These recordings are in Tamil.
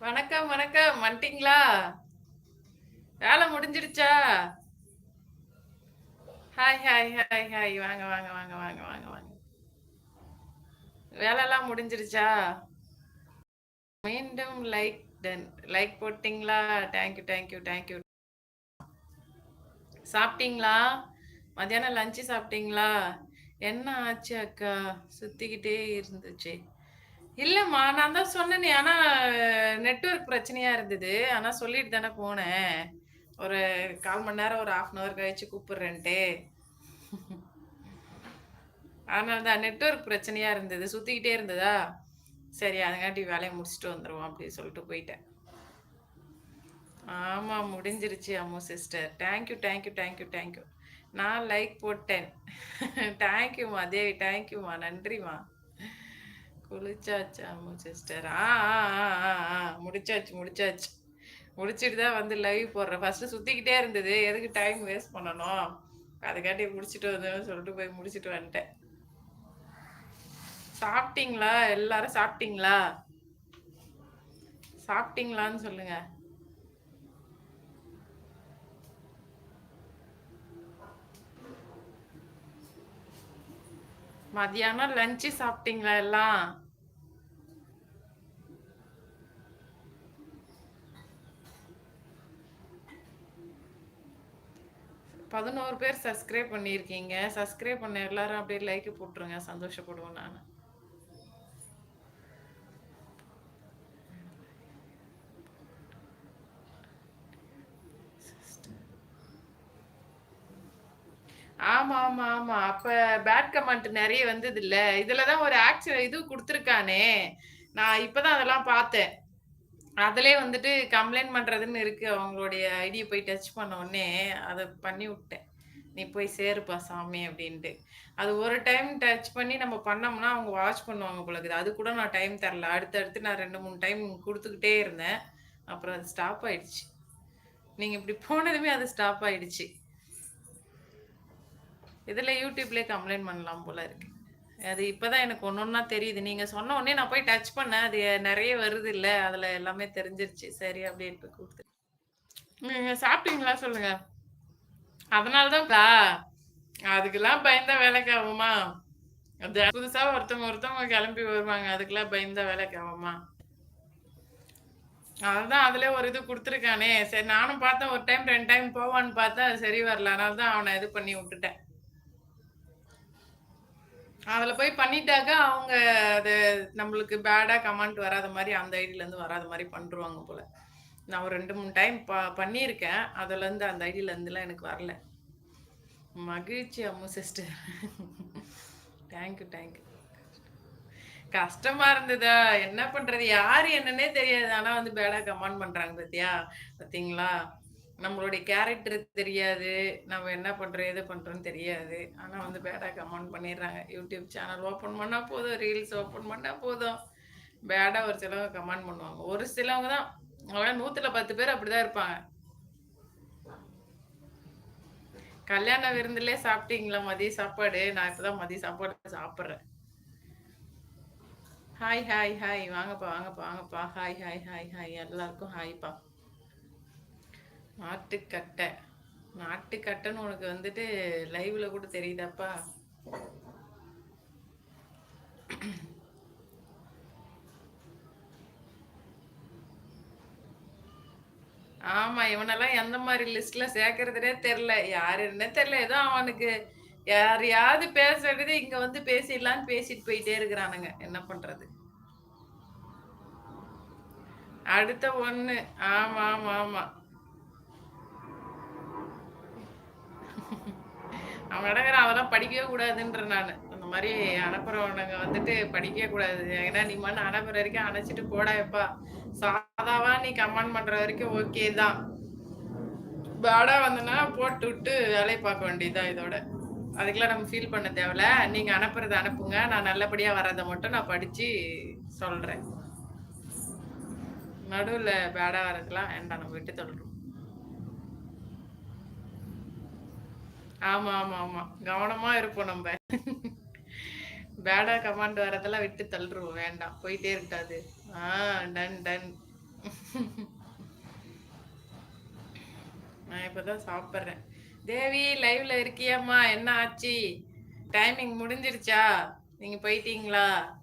வணக்கம் வணக்கம். வந்துட்டீங்களா? வேலை முடிஞ்சிடுச்சா? ஹாய் ஹாய் ஹாய் ஹாய் வாங்க வாங்க வாங்க வாங்க வாங்க வாங்க. வேலைலாம் முடிஞ்சிருச்சா மீண்டும் லைக் டன் லைக் போட்டிங்களா? Thank you thank you thank you சாப்பிட்டீங்களா? மத்தியானம் லஞ்சு சாப்பிட்டீங்களா? என்ன ஆச்சு அக்கா? சுத்திக்கிட்டே இருந்துச்சு. இல்லம்மா நான் தான் சொன்னேனே ஆனா நெட்வொர்க் பிரச்சனையா இருந்தது. ஆனா சொல்லிட்டு தானே போனேன். ஒரு கால் மணி நேரம் ஒரு ஹாஃப் அன் ஹவர் கழிச்சு கூப்பிடுறேன்ட்டு. அதனால தான் நெட்ஒர்க் பிரச்சனையா இருந்தது. சுத்திக்கிட்டே இருந்ததா? சரி அதுங்காட்டி வேலையை முடிச்சுட்டு வந்துடுவோம் அப்படின்னு சொல்லிட்டு போயிட்டேன். ஆமா முடிஞ்சிருச்சு Ammu sister thank you thank you thank you thank you நான் லைக் போட்டேன். தேங்க்யூம்மா தேவி தேங்க்யூம்மா நன்றிம்மா. குளிச்சாச்சு அம்மு சிஸ்டர் ஆ ஆ ஆ ஆ ஆ முடிச்சாச்சு முடிச்சாச்சு. முடிச்சிட்டு தான் வந்து லைவ் போடுறேன். ஃபர்ஸ்ட் சுத்திக்கிட்டே இருந்தது. எதுக்கு டைம் வேஸ்ட் பண்ணணும்? அதுக்காட்டி முடிச்சுட்டு வந்தேன்னு சொல்லிட்டு போய் முடிச்சுட்டு வந்துட்டேன். சாப்பிட்டீங்களா? எல்லாரும் சாப்பிட்டீங்களா? சாப்பிட்டீங்களான்னு சொல்லுங்க. மதியானம் லஞ்சு சாப்பிட்டீங்களா எல்லாம்? பதினோரு பேர் சப்ஸ்கிரைப் பண்ணியிருக்கீங்க. சப்ஸ்கிரைப் பண்ண எல்லாரும் அப்படியே லைக் போட்டுருங்க. சந்தோஷப்படுவோம் நான். ஆமா ஆமா ஆமா. அப்ப பேட் கமெண்ட் நிறைய வந்தது இல்ல இதுலதான் ஒரு ஆக்ஷன் இது கொடுத்துருக்கானே. நான் இப்பதான் அதெல்லாம் பார்த்தேன். அதிலே வந்துட்டு கம்ப்ளைண்ட் பண்றதுன்னு இருக்கு. அவங்களுடைய ஐடியை போய் டச் பண்ண உடனே அதை பண்ணி விட்டேன். நீ போய் சேருப்பா சாமி அப்படின்ட்டு. அது ஒரு டைம் டச் பண்ணி நம்ம பண்ணோம்னா அவங்க வாட்ச் பண்ணுவாங்க போல இருக்குது. அது கூட நான் டைம் தரல. அடுத்து அடுத்து நான் ரெண்டு மூணு டைம் கொடுத்துக்கிட்டே இருந்தேன். அப்புறம் அது ஸ்டாப் ஆயிடுச்சு. நீங்க இப்படி போனதுமே அது ஸ்டாப் ஆயிடுச்சு. இதில் யூடியூப்லேயே கம்ப்ளைண்ட் பண்ணலாம் போல இருக்கு. அது இப்பதான் எனக்கு ஒண்ணு ஒண்ணா தெரியுது. நீங்க சொன்ன உடனே நான் போய் டச் பண்ணேன். அது நிறைய வருது இல்ல அதுல எல்லாமே தெரிஞ்சிருச்சு. சரி அப்படின்ட்டு கொடுத்து நீங்க சாப்பிட்டீங்களா சொல்லுங்க. அதனாலதான்க்கா. அதுக்கெல்லாம் பயந்தா வேலைக்கு ஆகுமா அது புதுசா ஒருத்தவங்க ஒருத்தவங்க கிளம்பி வருவாங்க. அதுக்கெல்லாம் பயந்தா வேலைக்கு ஆகுமா அதுதான் அதுல ஒரு இது கொடுத்துருக்கானே. சரி நானும் பார்த்தேன். ஒரு டைம் ரெண்டு டைம் போவான்னு பார்த்தா சரி வரல. அதனால தான் அவனை இது பண்ணி விட்டுட்டேன். அதுல போய் பண்ணிட்டாக்கா அவங்க அது நம்மளுக்கு பேடா கமெண்ட் வராத மாதிரி அந்த ஐடியில இருந்து வராத மாதிரி பண்ருவாங்க போல. நான் ஒரு ரெண்டு மூணு டைம் ப பண்ணியிருக்கேன் அதுல இருந்து அந்த ஐடியில இருந்துலாம் எனக்கு வரல. மகிழ்ச்சி அம்மு சிஸ்டர் தேங்க்யூ தேங்க்யூ கஷ்டமா இருந்ததா? என்ன பண்றது? யாரு என்னன்னே தெரியாது. ஆனா வந்து பேடா கமெண்ட் பண்றாங்க பாத்தியா? பாத்தீங்களா? நம்மளுடைய கேரக்டர் தெரியாது. நம்ம என்ன பண்ணுறோம் எது பண்ணுறோன்னு தெரியாது. ஆனால் வந்து பேடா கமெண்ட் பண்ணிடுறாங்க. யூடியூப் சேனல் ஓப்பன் பண்ணால் போதும் ரீல்ஸ் ஓப்பன் பண்ணால் போதும். பேடா ஒரு சிலவங்க கமெண்ட் பண்ணுவாங்க. ஒரு சிலவங்க தான் அவங்க நூற்றில் பத்து பேர் அப்படிதான் இருப்பாங்க. கல்யாண விருந்துலே சாப்பிட்டீங்களா? மதிய சாப்பாடு. நான் இப்பதான் மதிய சாப்பாடு சாப்பிட்றேன். ஹாய் ஹாய் ஹாய் வாங்கப்பா வாங்கப்பா வாங்கப்பா. ஹாய் ஹாய் ஹாய் ஹாய் எல்லாருக்கும் ஹாய்ப்பா நாட்டுக்கட்டை. நாட்டுக்கட்டைன்னு உனக்கு வந்துட்டு லைவ்ல கூட தெரியுதாப்பா? ஆமா இவனெல்லாம் எந்த மாதிரி லிஸ்ட்ல சேர்க்கறதுனே தெரியல. யாருன்னே தெரியல. ஏதோ அவனுக்கு யாரையாவது பேசுறது இங்க வந்து பேசிடலான்னு பேசிட்டு போயிட்டே இருக்கிறானுங்க. என்ன பண்றது? அடுத்த ஒண்ணு. ஆமா ஆமா ஆமா. அவன் நடக்கிற அதெல்லாம் படிக்கவே கூடாதுன்ற நான். அந்த மாதிரி அனுப்புறவனுங்க வந்துட்டு படிக்கவே கூடாது. ஏன்னா நீ மண்ணு அனுப்புற வரைக்கும் அணைச்சிட்டு போடாப்பா சாதாவா நீ கமெண்ட் பண்ற வரைக்கும் ஓகே தான். பேடா வந்தனா போட்டு விட்டு வேலையை பார்க்க வேண்டியதுதான் இதோட. அதுக்கெல்லாம் நம்ம ஃபீல் பண்ண தேவையில்ல. நீங்க அனுப்புறத அனுப்புங்க. நான் நல்லபடியா வர்றதை மட்டும் நான் படிச்சு சொல்றேன். நடுவில் பேடா வர்றதுலாம் வேண்டாம். நம்ம விட்டு சொல்கிறோம் ஆமா ஆமா ஆமா. கவனமா இருப்போம் நம்ம. பேடா கமாண்ட் வரதெல்லாம் விட்டு தள்ளுருவோம். வேண்டாம். போயிட்டே இருக்காது. ஆஹ் டன் டன் நான் இப்பதான் சாப்பிட்றேன். தேவி லைவ்ல இருக்கியாம்மா. என்ன ஆச்சு? டைமிங் முடிஞ்சிருச்சா நீங்க போயிட்டீங்களா?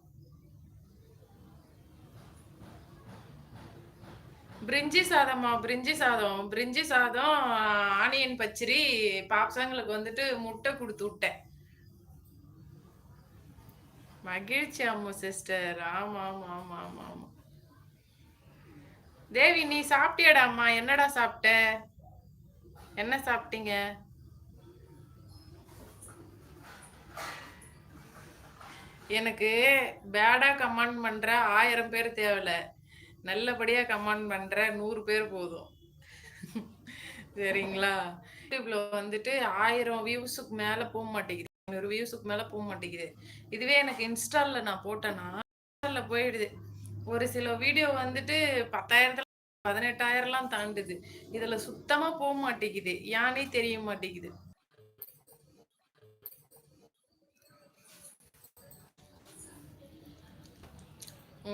பிரிஞ்சி சாதம்மா பிரிஞ்சி சாதம் பிரிஞ்சி சாதம் ஆனியன் பச்சரி பாப்சாங்களுக்கு வந்துட்டு முட்டை கொடுத்து விட்டேன். மகிழ்ச்சி அம்மா சிஸ்டர். ஆமா ஆமா ஆமா ஆமா ஆமா. தேவி நீ சாப்பிட்டியாடா அம்மா? என்னடா சாப்பிட்ட? என்ன சாப்பிட்டீங்க? எனக்கு பேடா கமெண்ட் பண்ற ஆயிரம் பேர் தேவையில்ல. நல்லபடியா கமெண்ட் பண்ற நூறு பேர் போதும். சரிங்களா? யூடியூப்ல வந்துட்டு ஆயிரம் வியூஸுக்கு மேல போக மாட்டேங்குது. ஐநூறு வியூஸுக்கு மேல போக மாட்டேங்குது. இதுவே எனக்கு இன்ஸ்டால்ல நான் போட்டேன்னா இன்ஸ்டால்ல போயிடுது. ஒரு சில வீடியோ வந்துட்டு பத்தாயிரத்துல பதினெட்டாயிரம்லாம் தாண்டுது. இதுல சுத்தமா போக மாட்டேங்குது. யானே தெரிய மாட்டேங்குது.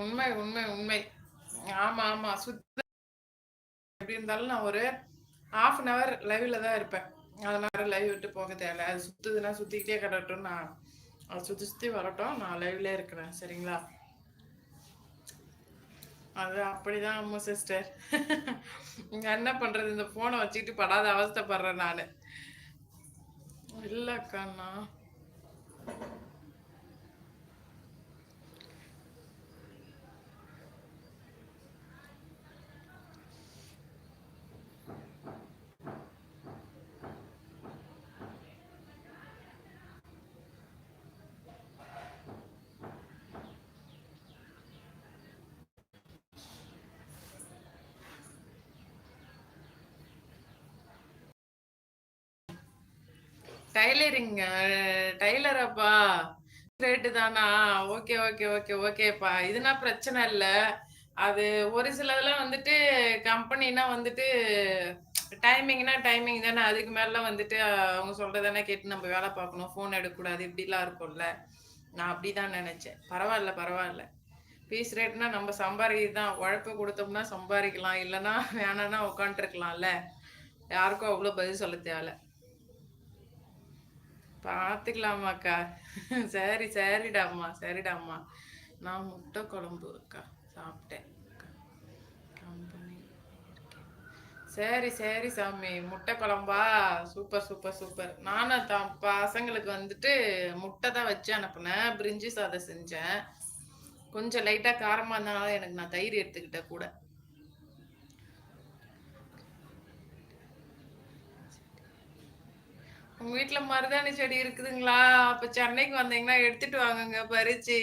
உண்மை உண்மை உண்மை. ஆமா ஆமா. சுத்த எப்படி இருந்தாலும் நான் ஒரு ஹாஃப் அன் அவர் லைவ்ல தான் இருப்பேன். அதனால லைவ் விட்டு போக தேவையில்ல. அது சுத்துதுன்னா சுத்திக்கிட்டே கிடட்டும் நான் அது சுத்தி சுத்தி வரட்டும். நான் லைவ்ல இருக்கிறேன். சரிங்களா? அது அப்படிதான் அம்மா சிஸ்டர் இங்க என்ன பண்றது இந்த போனை வச்சுக்கிட்டு படாத அவஸ்தைப்படுறேன் நானு. இல்லக்கா டைலரிங் டைலராப்பா. ரேட்டு தானா? ஓகே ஓகே ஓகே ஓகேப்பா. இதுனா பிரச்சனை இல்லை. அது ஒரு சிலதெல்லாம் வந்துட்டு கம்பெனினா வந்துட்டு டைமிங்னா டைமிங் தானே. அதுக்கு மேலாம் வந்துட்டு அவங்க சொல்றதானே கேட்டு நம்ம வேலை பார்க்கணும். ஃபோன் எடுக்கக்கூடாது. இப்படிலாம் இருக்கும்ல. நான் அப்படிதான் நினைச்சேன். பரவாயில்ல பரவாயில்ல. ஃபீஸ் ரேட்னா நம்ம சம்பாதிக்கிறது தான் உழைப்பு கொடுத்தோம்னா சம்பாதிக்கலாம். இல்லைன்னா வேணான்னா உட்காந்துருக்கலாம்ல யாருக்கும் அவ்வளோ பதில் சொல்ல தேவையில்ல. பார்த்துக்கலாமாக்கா சரி சரிடாம்மா சரிடாம்மா. நான் முட்டை குழம்பு அக்கா சாப்பிட்டேன். கம்பெனி சரி சரி சாமி. முட்டை குழம்பா? Super super super. நானும் தான் பசங்களுக்கு வந்துட்டு முட்டை தான் வச்சு அனுப்புனேன். பிரிஞ்சி சாதம் செஞ்சேன். கொஞ்சம் லைட்டாக காரமாக இருந்தனால எனக்கு நான் தயிர் எடுத்துக்கிட்டேன் கூட. உங்க வீட்டுல மருதாணி செடி இருக்குதுங்களா? அப்ப சென்னைக்கு வந்தீங்கன்னா எடுத்துட்டு வாங்குங்க பறிச்சு.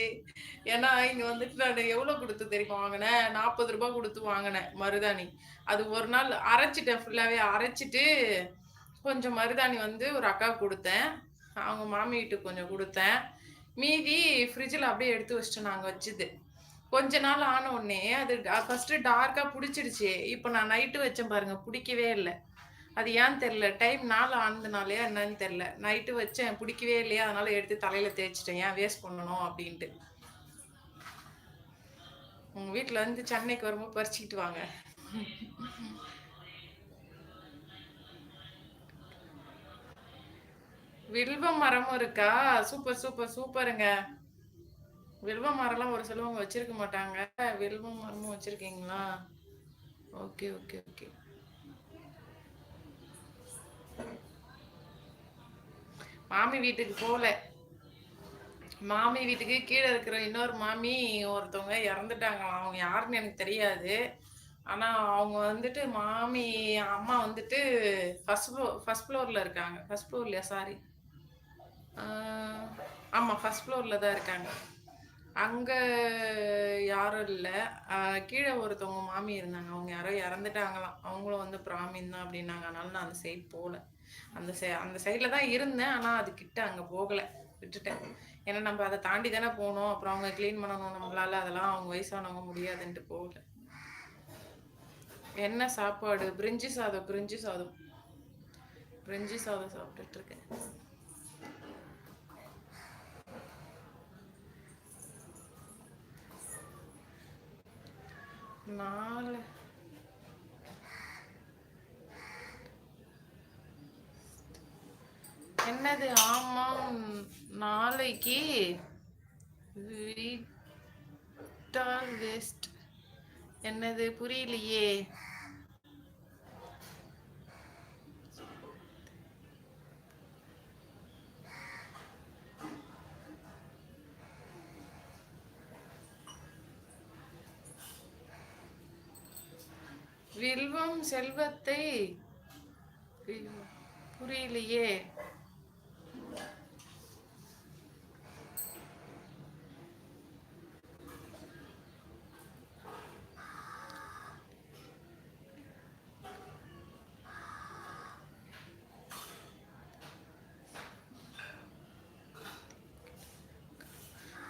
ஏன்னா இங்க வந்துட்டு நான் எவ்வளவு கொடுத்து தெரியுமா வாங்கினேன்? நாற்பது ரூபாய் கொடுத்து வாங்கினேன் மருதாணி. அது ஒரு நாள் அரைச்சிட்டேன் ஃபுல்லாவே அரைச்சிட்டு கொஞ்சம் மருதாணி வந்து ஒரு அக்கா கொடுத்தேன். அவங்க மாமி வீட்டுக்கு கொஞ்சம் கொடுத்தேன். மீதி ஃப்ரிட்ஜில் அப்படியே எடுத்து வச்சுட்டு நாங்கள் வச்சுது. கொஞ்ச நாள் ஆன உடனே அது ஃபர்ஸ்ட் டார்க்காக பிடிச்சிடுச்சு. இப்போ நான் நைட்டு வச்சேன் பாருங்க பிடிக்கவே இல்லை. அது ஏன்னு தெரில டைம் நாள் ஆனதுனாலயா என்னன்னு தெரில நைட்டு வச்சேன் பிடிக்கவே இல்லையா? அதனால எடுத்து தலையில் தேய்ச்சிட்டேன். ஏன் வேஸ்ட் பண்ணணும் அப்படின்ட்டு. உங்கள் வீட்டில் வந்து சென்னைக்கு வரும்போது பறிச்சுக்கிட்டு வாங்க. வில்வ மரமும் இருக்கா? சூப்பர் சூப்பர் சூப்பருங்க வில்வ மரம்லாம் ஒரு சிலவங்க வச்சிருக்க மாட்டாங்க. வில்வ மரமும் வச்சிருக்கீங்களா? ஓகே ஓகே ஓகே மாமி வீட்டுக்கு போகல. மாமி வீட்டுக்கு கீழே இருக்கிற இன்னொரு மாமி ஒருத்தவங்க இறந்துட்டாங்களாம். அவங்க யாருன்னு எனக்கு தெரியாது. ஆனால் அவங்க வந்துட்டு மாமி அம்மா வந்துட்டு ஃபஸ்ட் ஃப்ளோர் ஃபஸ்ட் ஃப்ளோரில் இருக்காங்க. ஃபஸ்ட் ஃப்ளோர்லையா சாரி ஆமாம் ஃபஸ்ட் ஃப்ளோரில் தான் இருக்காங்க. அங்கே யாரும் இல்லை. கீழே ஒருத்தவங்க மாமி இருந்தாங்க. அவங்க யாரோ இறந்துட்டாங்களாம். அவங்களும் வந்து பிராமின் தான் அப்படின்னாங்க. அதனால நான் அந்த சைட் போகல அந்த சை அந்த சைடில் தான் இருந்தேன். ஆனால் அது கிட்ட அங்கே போகலை. விட்டுட்டேன். ஏன்னா நம்ம அதை தாண்டி தானே போகணும் அப்புறம் அவங்க க்ளீன் பண்ணணும். நம்மளால அதெல்லாம் அவங்க வயசானவங்க முடியாதுன்ட்டு போகல. என்ன சாப்பாடு? பிரிஞ்சி சாதம் பிரிஞ்சி சாதம். பிரிஞ்சி சாதம் சாப்பிட்டுட்டு இருக்கேன். நாலு. என்னது? ஆமாம் நாளைக்கு. வீட்டால் என்னது? புரியலையே. வில்வம் செல்வத்தை புரியலையே.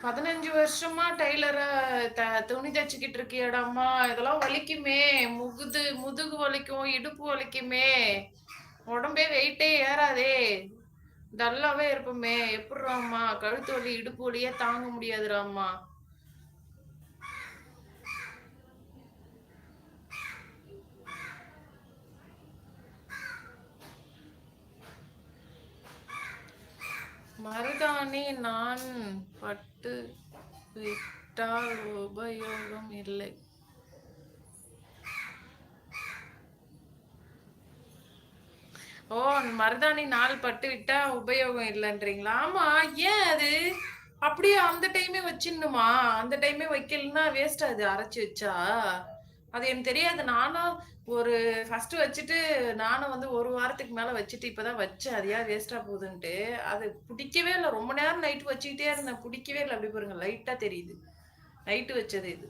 பதினஞ்சு வருஷமா டெய்லரை த துணி தச்சுக்கிட்டு இருக்கியடாமா இதெல்லாம் வலிக்குமே. முகுது முதுகு வலிக்கும் இடுப்பு வலிக்குமே. உடம்பே வெயிட்டே ஏறாதே. டல்லாவே இருப்போமே. எப்படிராம்மா கழுத்து வலி இடுப்பு வலியே தாங்க முடியாதுடாம்மா மருதாணி நான் பட்டு விட்டால் உபயோகம் இல்லை. ஓ மருதாணி நாள் பட்டு விட்டா உபயோகம் இல்லைன்றீங்களா? ஆமா ஏன் அது? அப்படியே அந்த டைமே வச்சிடணுமா? அந்த டைமே வைக்கலன்னா வேஸ்ட் அது அரைச்சி வச்சா? அது எனக்கு தெரியாது. நானும் ஒரு ஃபர்ஸ்ட் வச்சுட்டு நானும் வந்து ஒரு வாரத்துக்கு மேல வச்சுட்டு இப்பதான் வச்சேன் அது ஏன் வேஸ்டா போகுதுன்ட்டு அது பிடிக்கவே இல்லை. ரொம்ப நேரம் நைட்டு வச்சுக்கிட்டே இருந்தேன். பிடிக்கவே இல்லை. அப்படி பாருங்க லைட்டா தெரியுது. நைட்டு வச்சது இது.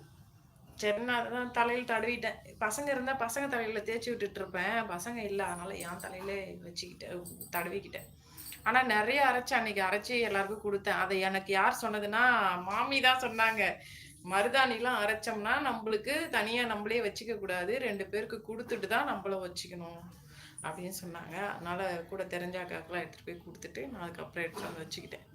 சரி நான் அதான் தலையில் தடவிட்டேன். பசங்க இருந்தா பசங்க தலையில தேய்ச்சி விட்டுட்டு இருப்பேன். பசங்க இல்லை அதனால என் தலையில வச்சுக்கிட்டேன் தடவிக்கிட்டேன். ஆனா நிறைய அரைச்சு அன்னைக்கு அரைச்சி எல்லாருக்கும் கொடுத்தேன். அதை எனக்கு யார் சொன்னதுன்னா மாமி தான் சொன்னாங்க. மருதாணிலாம் அரைச்சோம்னா நம்மளுக்கு தனியா நம்மளே வச்சுக்க கூடாது. ரெண்டு பேருக்கு கொடுத்துட்டு தான் நம்மள வச்சுக்கணும் அப்படின்னு சொன்னாங்க. அதனால கூட தெரிஞ்ச அக்காக்கெல்லாம் எடுத்துட்டு போய் கொடுத்துட்டு நான் அதுக்கப்புறம் எடுத்துட்டு வந்து வச்சுக்கிட்டேன்.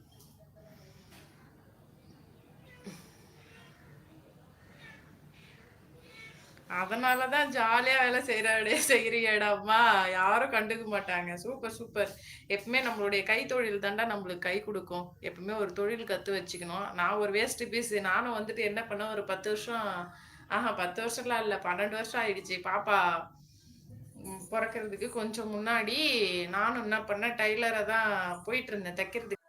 அதனாலதான் ஜாலியா வேலை செய்யறாடே செய்யறியடாமா யாரும் கண்டுக்க மாட்டாங்க. சூப்பர் சூப்பர் எப்பவுமே நம்மளுடைய கைத்தொழில் தாண்டா நம்மளுக்கு கை கொடுக்கும். எப்பவுமே ஒரு தொழில் கத்து வச்சுக்கணும். நான் ஒரு வேஸ்ட் பீஸ் நானும் வந்துட்டு என்ன பண்ண ஒரு பத்து வருஷம் ஆஹா பத்து வருஷம்லாம் இல்லை பன்னெண்டு வருஷம் ஆயிடுச்சு. பாப்பா பிறக்கிறதுக்கு கொஞ்சம் முன்னாடி நானும் என்ன பண்ணேன்? டைலரை தான் போயிட்டு இருந்தேன் தைக்கிறதுக்கு.